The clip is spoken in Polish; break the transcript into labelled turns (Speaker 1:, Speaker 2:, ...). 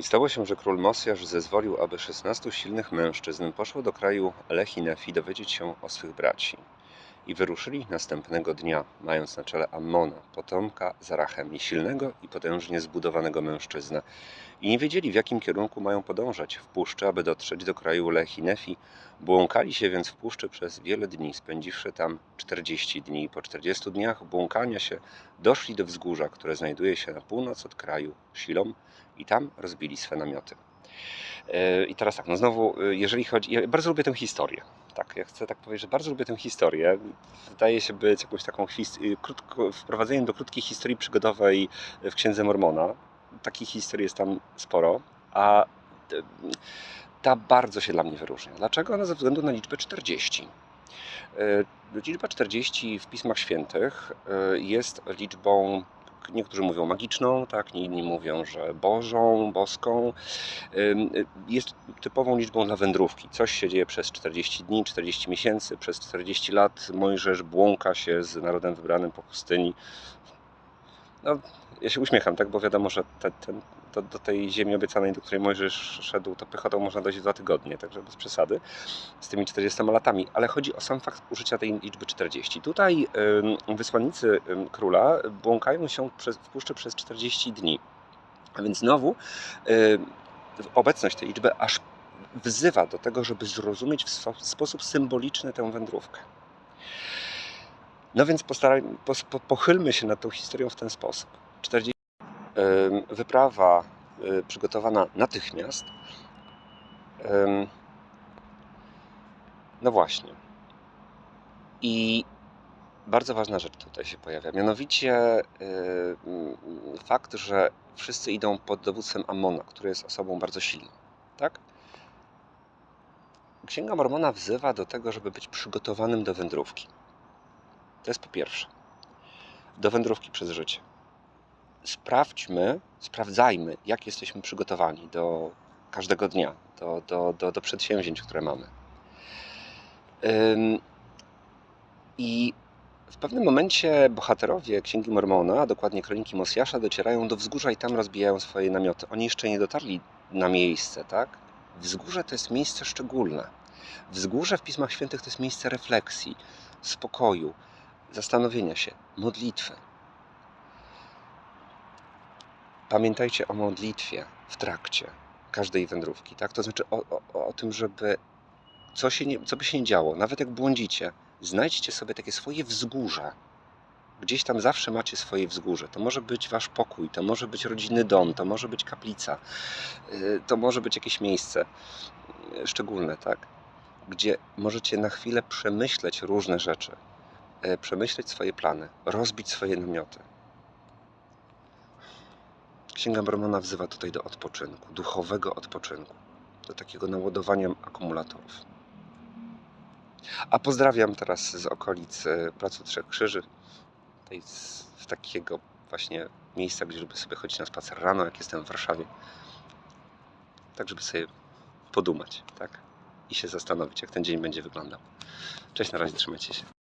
Speaker 1: I stało się, że król Mosjasz zezwolił, aby szesnastu silnych mężczyzn poszło do kraju Lechinefi dowiedzieć się o swych braci. I wyruszyli następnego dnia, mając na czele Ammona, potomka Zarachemi, silnego i potężnie zbudowanego mężczyznę. I nie wiedzieli, w jakim kierunku mają podążać w puszczy, aby dotrzeć do kraju Lechinefi. Błąkali się więc w puszczy przez wiele dni, spędziwszy tam 40 dni. Po 40 dniach błąkania się doszli do wzgórza, które znajduje się na północ od kraju Silom i tam rozbili swe namioty. E, I teraz tak, no znowu, e, jeżeli chodzi. Ja bardzo lubię tę historię. Tak, ja chcę tak powiedzieć, że bardzo lubię tę historię. Wydaje się być jakąś taką y, krótko, wprowadzeniem do krótkiej historii przygodowej w Księdze Mormona. Takich historii jest tam sporo, a e, ta bardzo się dla mnie wyróżnia. Dlaczego? No ze względu na liczbę 40. E, Liczba 40 w Pismach Świętych e, jest liczbą niektórzy mówią magiczną, tak, inni mówią, że bożą, boską. Y, Jest typową liczbą dla wędrówki. Coś się dzieje przez 40 dni, 40 miesięcy, przez 40 lat Mojżesz błąka się z narodem wybranym po pustyni. No, ja się uśmiecham, tak, bo wiadomo, że te, ten, do, do tej ziemi obiecanej, do której Mojżesz szedł, to pychotą można dojść dwa tygodnie, także bez przesady z tymi 40 latami, ale chodzi o sam fakt użycia tej liczby 40. Tutaj ym, wysłannicy ym, króla błąkają się przez, w puszczy przez 40 dni. A więc znowu ym, obecność tej liczby aż wzywa do tego, żeby zrozumieć w w sposób symboliczny tę wędrówkę. No więc postaraj, pos, po, pochylmy się nad tą historią w ten sposób. 40, ym, wyprawa y, przygotowana natychmiast. No właśnie. I bardzo ważna rzecz tutaj się pojawia. Mianowicie y, fakt, że wszyscy idą pod dowództwem Ammona, który jest osobą bardzo silną. Tak? Księga Mormona wzywa do tego, żeby być przygotowanym do wędrówki. To jest po pierwsze. Do wędrówki przez życie. Sprawdźmy, sprawdzajmy, jak jesteśmy przygotowani do każdego dnia, do, do, do, do przedsięwzięć, które mamy. I w pewnym momencie bohaterowie Księgi Mormona, a dokładnie Kroniki Mosjasza, docierają do wzgórza i tam rozbijają swoje namioty. Oni jeszcze nie dotarli na miejsce, tak? Wzgórze to jest miejsce szczególne. Wzgórze w Pismach Świętych to jest miejsce refleksji, spokoju, zastanowienia się, modlitwy. Pamiętajcie o modlitwie w trakcie każdej wędrówki, tak? To znaczy o, o, o tym, żeby co, się nie, co by się nie działo, nawet jak błądzicie, znajdźcie sobie takie swoje wzgórze. Gdzieś tam zawsze macie swoje wzgórze. To może być wasz pokój, to może być rodzinny dom, to może być kaplica, yy, to może być jakieś miejsce yy, szczególne, tak? Gdzie możecie na chwilę przemyśleć różne rzeczy, yy, przemyśleć swoje plany, rozbić swoje namioty. Księga Mormona wzywa tutaj do odpoczynku, duchowego odpoczynku, do takiego naładowania akumulatorów. A pozdrawiam teraz z okolic Placu Trzech Krzyży, tej z, w takiego właśnie miejsca, gdzie lubię sobie chodzić na spacer rano, jak jestem w Warszawie. Tak, żeby sobie podumać, tak? I się zastanowić, jak ten dzień będzie wyglądał. Cześć, na razie, trzymajcie się.